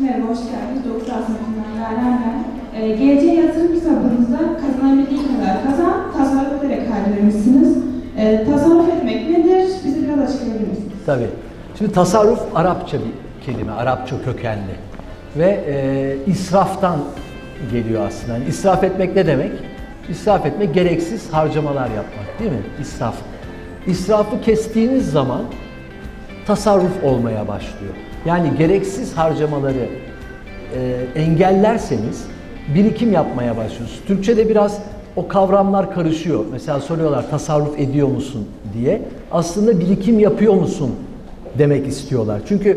Merhaba, hoş geldiniz. Doktor Asmak'ından Yaren ben. Ee, geleceğe yatırım kitabınızda kazanabildiği kadar kazan, tasarruf ederek harcamışsınız. Ee, tasarruf etmek nedir? Bize biraz açıklayabilir misiniz? Tabii. Şimdi tasarruf Arapça bir kelime, Arapça kökenli. Ve e, israftan geliyor aslında. Yani israf etmek ne demek? İsraf etmek gereksiz harcamalar yapmak değil mi? İsraf. İsrafı kestiğiniz zaman tasarruf olmaya başlıyor. Yani gereksiz harcamaları e, engellerseniz birikim yapmaya başlıyorsunuz. Türkçe'de biraz o kavramlar karışıyor. Mesela soruyorlar tasarruf ediyor musun diye. Aslında birikim yapıyor musun demek istiyorlar. Çünkü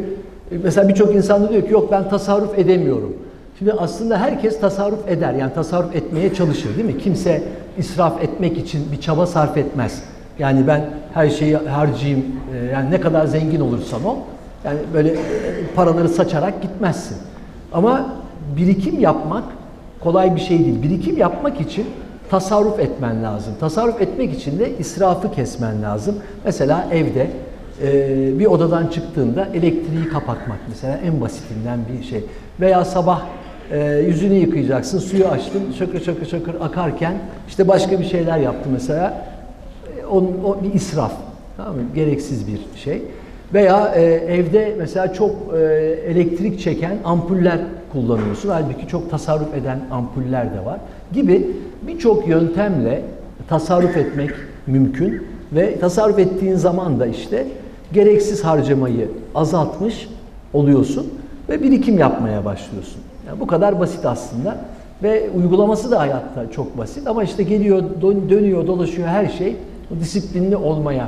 e, mesela birçok insan da diyor ki yok ben tasarruf edemiyorum. Şimdi aslında herkes tasarruf eder. Yani tasarruf etmeye çalışır değil mi? Kimse israf etmek için bir çaba sarf etmez. Yani ben her şeyi harcayayım, e, yani ne kadar zengin olursam o, yani böyle e, paraları saçarak gitmezsin. Ama birikim yapmak kolay bir şey değil. Birikim yapmak için tasarruf etmen lazım. Tasarruf etmek için de israfı kesmen lazım. Mesela evde e, bir odadan çıktığında elektriği kapatmak mesela en basitinden bir şey. Veya sabah e, yüzünü yıkayacaksın, suyu açtın, şakır şakır şakır akarken işte başka bir şeyler yaptı mesela. E, O, bir israf. Tamam mı? Gereksiz bir şey. Veya e, evde mesela çok e, elektrik çeken ampuller kullanıyorsun. Halbuki çok tasarruf eden ampuller de var. Gibi birçok yöntemle tasarruf etmek mümkün. Ve tasarruf ettiğin zaman da işte gereksiz harcamayı azaltmış oluyorsun ve birikim yapmaya başlıyorsun. Yani bu kadar basit aslında ve uygulaması da hayatta çok basit ama işte geliyor, dön- dönüyor, dolaşıyor her şey disiplinli olmaya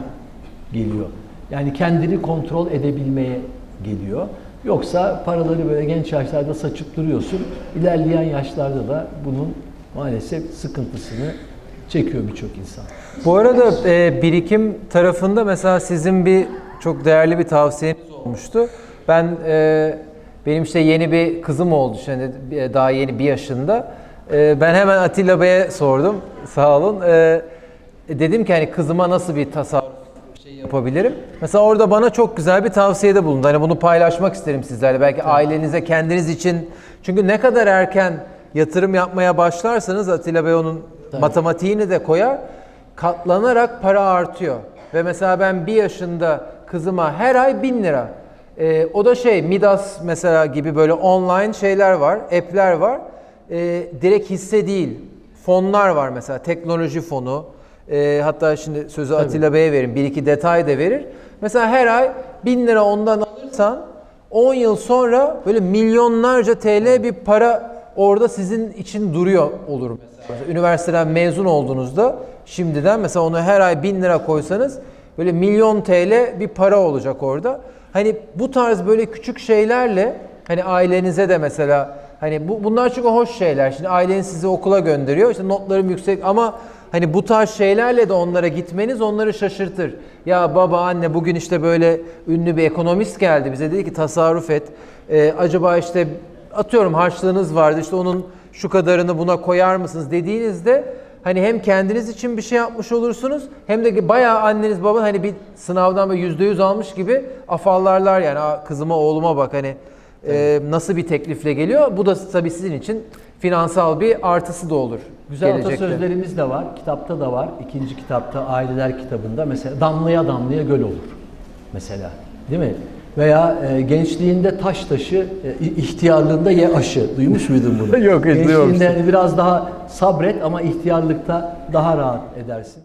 geliyor. Yani kendini kontrol edebilmeye geliyor. Yoksa paraları böyle genç yaşlarda saçıp duruyorsun. İlerleyen yaşlarda da bunun maalesef sıkıntısını çekiyor birçok insan. Bu arada e, birikim tarafında mesela sizin bir çok değerli bir tavsiyeniz olmuştu. Ben e, benim işte yeni bir kızım oldu şimdi daha yeni bir yaşında. E, ben hemen Atilla Bey'e sordum. Sağ olun. E, dedim ki hani kızıma nasıl bir tasarruf yapabilirim? Mesela orada bana çok güzel bir tavsiyede bulundu. Hani bunu paylaşmak isterim sizlerle. Belki ailenize, kendiniz için. Çünkü ne kadar erken yatırım yapmaya başlarsanız Atilla Bey onun matematiğini de koyar. Katlanarak para artıyor. Ve mesela ben bir yaşında kızıma her ay bin lira. Ee, o da şey Midas mesela gibi böyle online şeyler var, app'ler var. Ee, direkt hisse değil, fonlar var mesela teknoloji fonu. Ee, hatta şimdi sözü Atilla Bey'e verin. Bir iki detay da verir. Mesela her ay bin lira ondan alırsan 10 yıl sonra böyle milyonlarca TL bir para orada sizin için duruyor olur mesela. Mesela üniversiteden mezun olduğunuzda şimdiden mesela onu her ay bin lira koysanız böyle milyon TL bir para olacak orada. Hani bu tarz böyle küçük şeylerle hani ailenize de mesela hani bu, bunlar çünkü hoş şeyler. Şimdi aileniz sizi okula gönderiyor. İşte notlarım yüksek ama Hani bu tarz şeylerle de onlara gitmeniz onları şaşırtır. Ya baba anne bugün işte böyle ünlü bir ekonomist geldi bize dedi ki tasarruf et. Ee, acaba işte atıyorum harçlığınız vardı işte onun şu kadarını buna koyar mısınız dediğinizde hani hem kendiniz için bir şey yapmış olursunuz hem de bayağı anneniz baban hani bir sınavdan böyle yüzde yüz almış gibi afallarlar yani kızıma oğluma bak hani e, nasıl bir teklifle geliyor. Bu da tabii sizin için finansal bir artısı da olur. Güzel gelecekte. atasözlerimiz de var, kitapta da var. İkinci kitapta, Aileler kitabında mesela damlaya damlaya göl olur mesela. Değil mi? Veya e, gençliğinde taş taşı, e, ihtiyarlığında ye aşı. Duymuş muydun bunu? Yok, hiç duymamıştım. Gençliğinde hani biraz daha sabret ama ihtiyarlıkta daha rahat edersin.